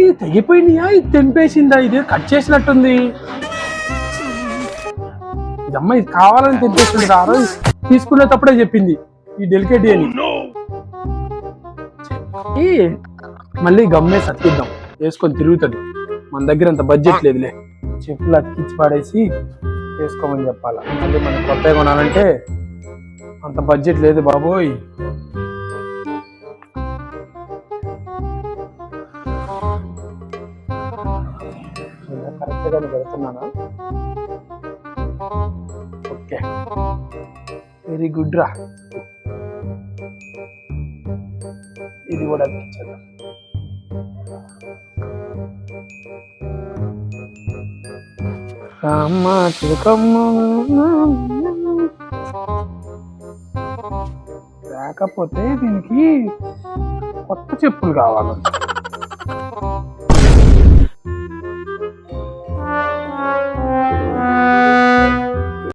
ఇది తెగిపోయినాయా? ఇది తెంపేసిందా? ఇది కట్ చేసినట్టుంది. ఇదమ్మ ఇది కావాలని తెంపేసింది రారు తీసుకునేటప్పుడే చెప్పింది ఈ డెలికేట్ అని. ఈ మళ్ళీ గమ్మే సత్తిద్దాం వేసుకొని తిరుగుతుంది. మన దగ్గర అంత బడ్జెట్ లేదులే. చెప్పులు అతికిచ్చి పాడేసి వేసుకోమని చెప్పాలా. మళ్ళీ మనం కొత్తగా కొనాలంటే అంత బడ్జెట్ లేదు బాబోయ్. కరెక్ట్ గానే పెడుతున్నానా? ఓకే. వెరీ గుడ్ రా. ఇది కూడా అనిపించదు. రామ్మ చిలకమ్మ లేకపోతే దీనికి కొత్త చెప్పులు కావాలి.